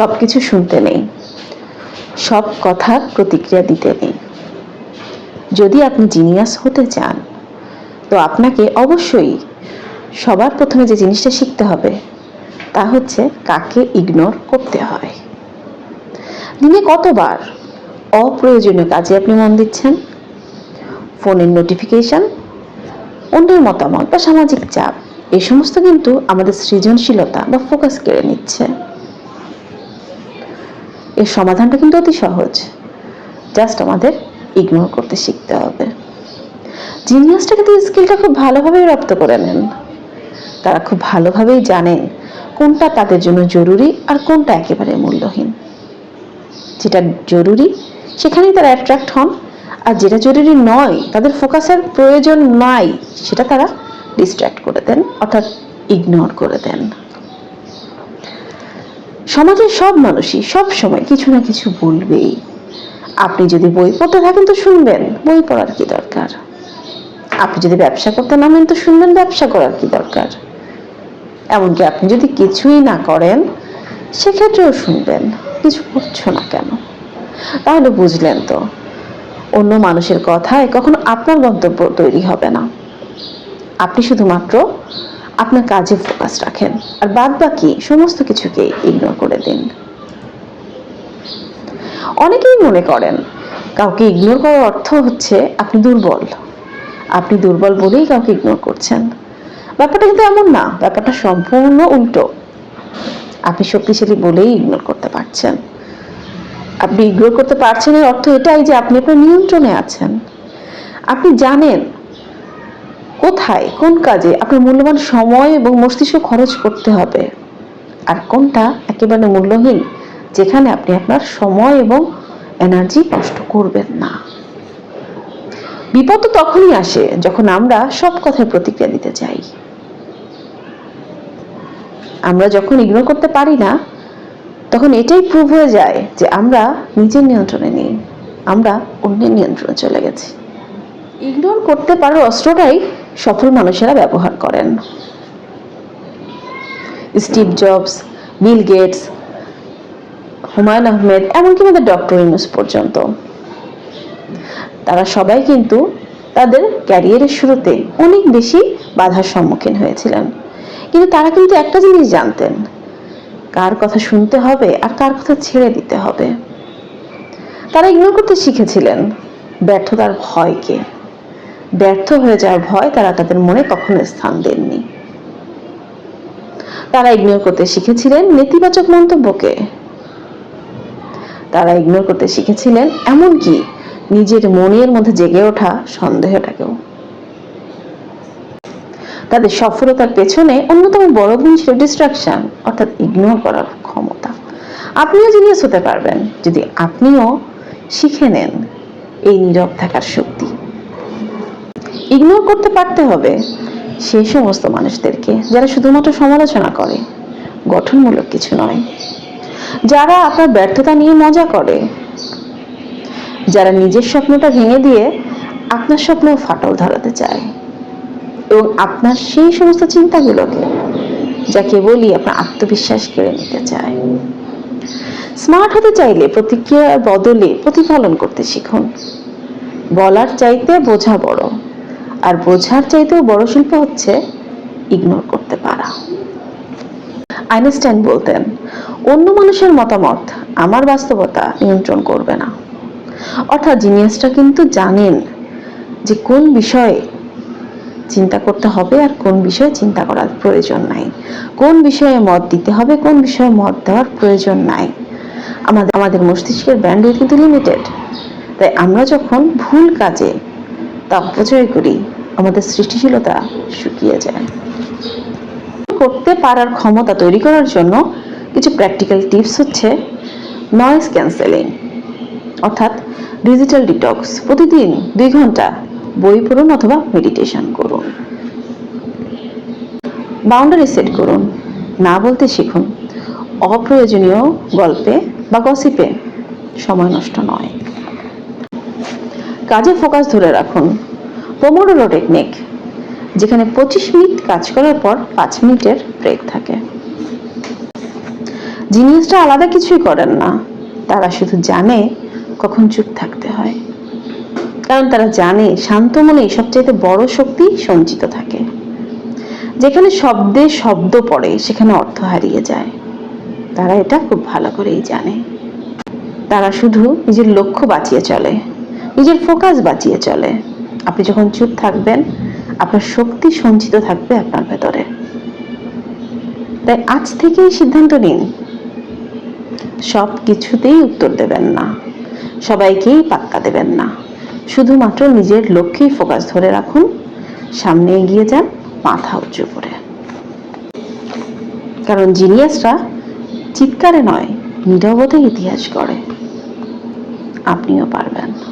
সব কিছু শুনতে নেই। সব কথার প্রতিক্রিয়া দিতে নেই। যদি আপনি জিনিয়াস হতে চান, তো আপনাকে অবশ্যই সবার প্রথমে যে জিনিসটা শিখতে হবে, তা হচ্ছে কাকে ইগনোর করতে হয়। দিনে কতবার অপ্রয়োজনীয় কাজে আপনি মন দিচ্ছেন? ফোনের নোটিফিকেশন অন্যের মতামত বা সামাজিক চাপ এই সমস্ত কিন্তু আমাদের সৃজনশীলতা বা ফোকাস কেড়ে নিচ্ছে। এর সমাধানটা কিন্তু অতি সহজ। জাস্ট আমাদের ইগনোর করতে শিখতে হবে। জিনিয়াসটা কিন্তু স্কিলটা খুব ভালোভাবেই রপ্ত করে নেন। তারা খুব ভালোভাবেই জানেন কোনটা তাদের জন্য জরুরি আর কোনটা একেবারে মূল্যহীন। যেটা জরুরি, সেখানেই তারা অ্যাট্রাক্ট হন। আর যেটা জরুরি নয়, তাদের ফোকাসের প্রয়োজন নাই, সেটা তারা ডিস্ট্র্যাক্ট করে দেন, অর্থাৎ ইগনোর করে দেন। সমাজের সব মানুষই সব সময় কিছু না কিছু বলবেই। আপনি যদি বই পড়তে থাকেন তো শুনবেন, বই পড়ার কি দরকার? আপনি যদি ব্যবসা করতে নামেন তো শুনবেন ব্যবসা করার কি দরকার? এমনকি আপনি যদি কিছুই না করেন, সেক্ষেত্রেও শুনবেন, কিছু করছ না কেন? তাহলে বুঝলেন তো, অন্য মানুষের কথায় কখনো আপনার গন্তব্য তৈরি হবে না। আপনি শুধুমাত্র আপনার কাজে ফোকাস রাখেন। আর বাদ বাকি সমস্ত কিছুকে ইগনোর করে দিন। অনেকেই মনে করেন, কাউকে ইগনোর করার অর্থ হচ্ছে আপনি দুর্বল। আপনি দুর্বল বলেই কাউকে ইগনোর করছেন। ব্যাপারটা কিন্তু এমন না, ব্যাপারটা সম্পূর্ণ উল্টো। আপনি শক্তিশালী বলেই ইগনোর করতে পারছেন। আপনি ইগনোর করতে পারছেন এর অর্থ এটাই যে আপনি আপনার নিয়ন্ত্রণে আছেন। আপনি জানেন কোথায়, কোন কাজে আপনার মূল্যবান সময় এবং মস্তিষ্ক খরচ করতে হবে? আর কোনটা একেবারে মূল্যহীন, যেখানে আপনি আপনার সময় এবং এনার্জি নষ্ট করবেন না? বিপদ তখনই আসে যখন আমরা সব কথার প্রতিক্রিয়া দিতে চাই। আমরা যখন ইগনোর করতে পারি না, তখন এটাই প্রুভ হয়ে যায় যে আমরা নিজের নিয়ন্ত্রণে নেই, আমরা অন্যের নিয়ন্ত্রণে চলে গেছি। ইগনোর করতে পারার অস্ত্রটাই সফল মানুষেরা ব্যবহার করেন। Steve Jobs, Bill Gates, Humayun Ahmed, এমনকি আমাদের ডক্টর ইউনুস পর্যন্ত। তারা সবাই কিন্তু তাদের ক্যারিয়ারের শুরুতে অনেক বেশি বাধার সম্মুখীন হয়েছিলেন। কিন্তু তারা কিন্তু একটা জিনিস জানতেন, কার কথা শুনতে হবে আর কার কথা ছেড়ে দিতে হবে। তারা ইগনোর করতে শিখেছিলেন ব্যর্থতার ভয়কে। ব্যর্থ হয়ে যাওয়ার ভয় তারা তাদের মনে কখনো স্থান দেননি। তারা ইগনোর করতে শিখেছিলেন নেতিবাচক মন্তব্যকে। তারা ইগনোর করতে শিখেছিলেন এমনকি নিজের মনের মধ্যে জেগে ওঠা সন্দেহটাকেও। তাদের সফলতার পেছনে অন্যতম বড় গুণ ছিল ডিস্ট্রাকশন অর্থাৎ ইগনোর করার ক্ষমতা। আপনিও জিনিয়াস হতে পারবেন যদি আপনিও শিখে নেন এই নীরব থাকার শক্তি। ইগনোর করতে পারতে হবে। সেই সমস্ত মানুষদেরকে যারা শুধুমাত্র সমালোচনা করে, গঠনমূলক কিছু নয়। যারা আপনার ব্যর্থতা নিয়ে মজা করে, যারা নিজের স্বপ্নটা ভেঙে দিয়ে আপনার স্বপ্ন ফাটল ধরাতে চায়। এবং আপনার সেই সমস্ত চিন্তাগুলোকে, যা কেবলই আপনার আত্মবিশ্বাস কেড়ে নিতে চায়। স্মার্ট হতে চাইলে প্রতিক্রিয়ার বদলে প্রতিফলন করতে শিখুন। বলার চাইতে বোঝা বড়। আর বোঝার চাইতেও বড় শিল্প হচ্ছে ইগনোর করতে পারা। আইনস্টাইন বলতেন, অন্য মানুষের মতামত আমার বাস্তবতা নিয়ন্ত্রণ করবে না। অর্থাৎ জিনিয়াসটা কিন্তু জানেন যে কোন বিষয়ে চিন্তা করতে হবে আর কোন বিষয়ে চিন্তা করার প্রয়োজন নাই। কোন বিষয়ে মত দিতে হবে, কোন বিষয়ে মত দেওয়ার প্রয়োজন নাই। আমাদের আমাদের মস্তিষ্কের ব্যান্ডউইথ কিন্তু লিমিটেড তাই আমরা যখন ভুল কাজে তা অপচয় করি আমাদের সৃষ্টিশীলতা শুকিয়ে যায়। করতে পারার ক্ষমতা তৈরি করার জন্য কিছু প্র্যাকটিক্যাল টিপস হচ্ছে নয়েজ ক্যান্সেলিং অর্থাৎ ডিজিটাল ডিটক্স প্রতিদিন দুই ঘণ্টা বই পড়ুন অথবা মেডিটেশন করুন। বাউন্ডারি সেট করুন, না বলতে শিখুন। অপ্রয়োজনীয় গল্পে বা গসিপে সময় নষ্ট নয়। কাজে ফোকাস ধরে রাখুন। পোমোডোরো টেকনিক যেখানে পঁচিশ মিনিট কাজ করার পর পাঁচ মিনিটের ব্রেক থাকে। জিনিয়াসটা আলাদা কিছুই করেন না। তারা শুধু জানে কখন চুপ থাকতে হয়। কারণ তারা জানে, শান্ত মনে সবচাইতে বড় শক্তি সঞ্চিত থাকে। যেখানে শব্দে শব্দ পড়ে, সেখানে অর্থ হারিয়ে যায়। তারা এটা খুব ভালো করেই জানে। তারা শুধু নিজের লক্ষ্য বাঁচিয়ে চলে, নিজের ফোকাস বাঁচিয়ে চলে। আপনি যখন চুপ থাকবেন, আপনার শক্তি সঞ্চিত থাকবে আপনার ভেতরে। তাই আজ থেকেই সিদ্ধান্ত নিন সব কিছুতেই উত্তর দেবেন না, সবাইকেই পাত্তা দেবেন না। শুধুমাত্র নিজের লক্ষ্যেই ফোকাস ধরে রাখুন, সামনে এগিয়ে যান, মাথা উঁচু করে। কারণ জিনিয়াসরা চিৎকারে নয়, নীরবতায় ইতিহাস করে আপনিও পারবেন।